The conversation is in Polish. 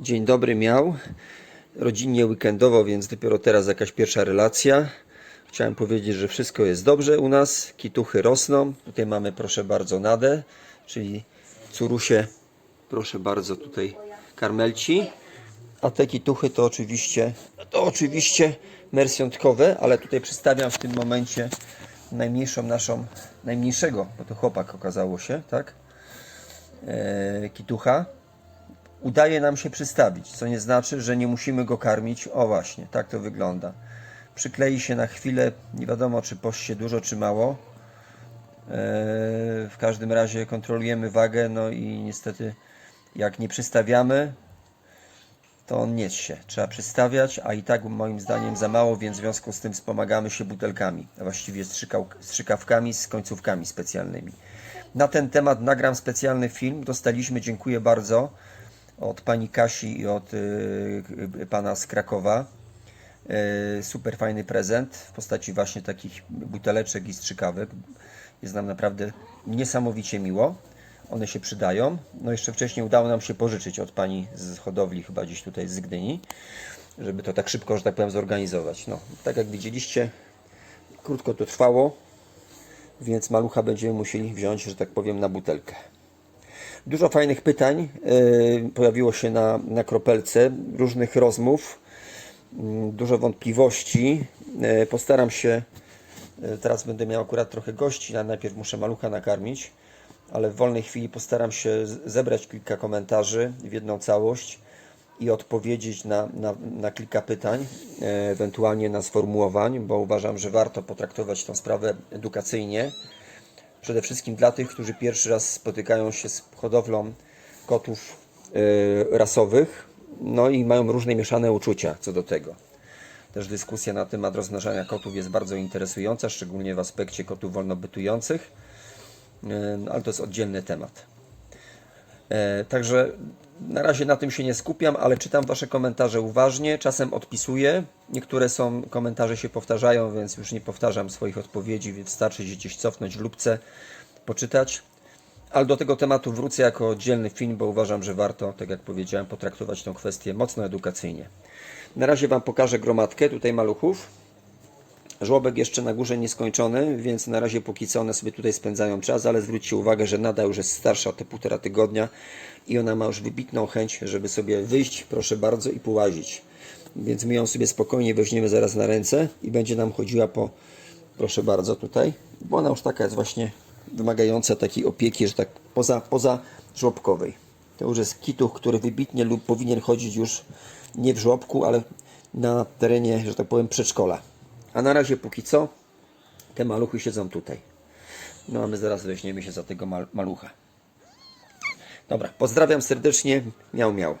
Dzień dobry miał. Rodzinnie weekendowo, więc dopiero teraz jakaś pierwsza relacja. Chciałem powiedzieć, że wszystko jest dobrze u nas. Kituchy rosną. Tutaj mamy, proszę bardzo, Nadę, czyli curusie, proszę bardzo, tutaj karmelci. A te kituchy to oczywiście, to oczywiście mersjątkowe, ale tutaj przedstawiam w tym momencie najmniejszą naszą, najmniejszego, bo to chłopak okazało się, tak? E, kitucha udaje nam się przystawić, co nie znaczy, że nie musimy go karmić. O właśnie, tak to wygląda. Przyklei się na chwilę, nie wiadomo czy poście dużo czy mało. Eee, W każdym razie kontrolujemy wagę, no i niestety jak nie przystawiamy, to on nie się. Trzeba przystawiać, a i tak moim zdaniem za mało, więc w związku z tym wspomagamy się butelkami, a właściwie strzykawkami z końcówkami specjalnymi. Na ten temat nagram specjalny film. Dostaliśmy, dziękuję bardzo, od pani Kasi i od y, y, pana z Krakowa. Y, super fajny prezent w postaci właśnie takich buteleczek i strzykawek. Jest nam naprawdę niesamowicie miło. One się przydają. No jeszcze wcześniej udało nam się pożyczyć od pani z hodowli, chyba gdzieś tutaj z Gdyni, żeby to tak szybko, że tak powiem, zorganizować. No, tak jak widzieliście, krótko to trwało, więc malucha będziemy musieli wziąć, że tak powiem, na butelkę. Dużo fajnych pytań yy, pojawiło się na, na kropelce, różnych rozmów, mm, dużo wątpliwości. Yy, Postaram się, yy, teraz będę miał akurat trochę gości, ale najpierw muszę malucha nakarmić, ale w wolnej chwili postaram się zebrać kilka komentarzy w jedną całość i odpowiedzieć na, na, na kilka pytań, ewentualnie na sformułowań, bo uważam, że warto potraktować tę sprawę edukacyjnie przede wszystkim dla tych, którzy pierwszy raz spotykają się z hodowlą kotów e, rasowych, no i mają różne mieszane uczucia co do tego. Też dyskusja na temat rozmnażania kotów jest bardzo interesująca, szczególnie w aspekcie kotów wolnobytujących, E, no, ale to jest oddzielny temat. E, Także na razie na tym się nie skupiam, ale czytam Wasze komentarze uważnie, czasem odpisuję. Niektóre są, komentarze się powtarzają, więc już nie powtarzam swoich odpowiedzi, więc wystarczy się gdzieś cofnąć lubce, poczytać. Ale do tego tematu wrócę jako oddzielny film, bo uważam, że warto, tak jak powiedziałem, potraktować tę kwestię mocno edukacyjnie. Na razie Wam pokażę gromadkę tutaj maluchów. Żłobek jeszcze na górze nieskończony, więc na razie póki co one sobie tutaj spędzają czas, ale zwróćcie uwagę, że Nada już jest starsza te półtora tygodnia i ona ma już wybitną chęć, żeby sobie wyjść, proszę bardzo, i połazić. Więc my ją sobie spokojnie weźmiemy zaraz na ręce i będzie nam chodziła po, proszę bardzo, tutaj, bo ona już taka jest właśnie wymagająca takiej opieki, że tak poza, poza żłobkowej. To już jest kituch, który wybitnie lub powinien chodzić już nie w żłobku, ale na terenie, że tak powiem, przedszkola. A na razie póki co te maluchy siedzą tutaj. No a my zaraz weźmiemy się za tego mal- malucha. Dobra, pozdrawiam serdecznie. Miał, miał.